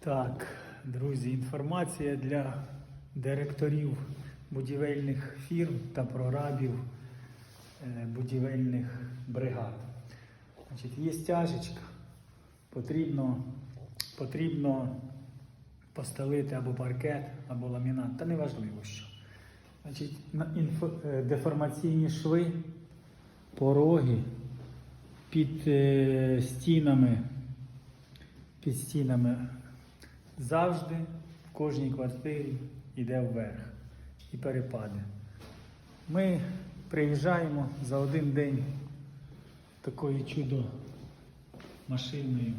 Так, друзі, інформація для директорів будівельних фірм та прорабів е, будівельних бригад. Значить, є стяжечка, потрібно, потрібно постелити або паркет, або ламінат, та неважливо що. Значить, на е, деформаційні шви, пороги під е, стінами, під стінами завжди в кожній квартирі йде вверх і перепади. Ми приїжджаємо за один день такою чудо машиною,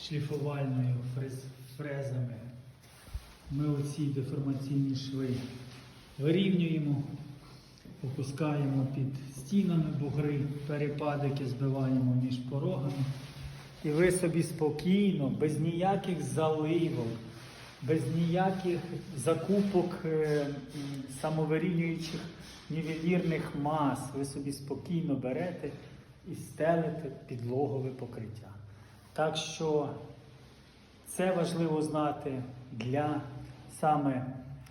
шліфувальною фрез, фрезами. Ми оці деформаційні шви вирівнюємо, опускаємо під стінами бугри, перепадики збиваємо між порогами. І ви собі спокійно, без ніяких заливок, без ніяких закупок е, самовирівнюючих нівелірних мас, ви собі спокійно берете і стелите підлогове покриття. Так що це важливо знати для саме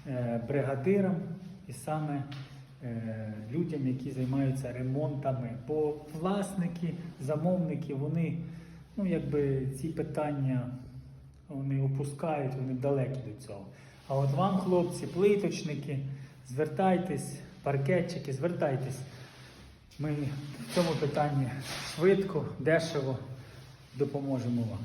е, бригадирам і саме е, людям, які займаються ремонтами. Бо власники, замовники, вони ну, якби ці питання вони опускають, вони далекі до цього. А от вам, хлопці, плиточники, звертайтесь, паркетчики, звертайтесь. Ми в цьому питанні швидко, дешево допоможемо вам.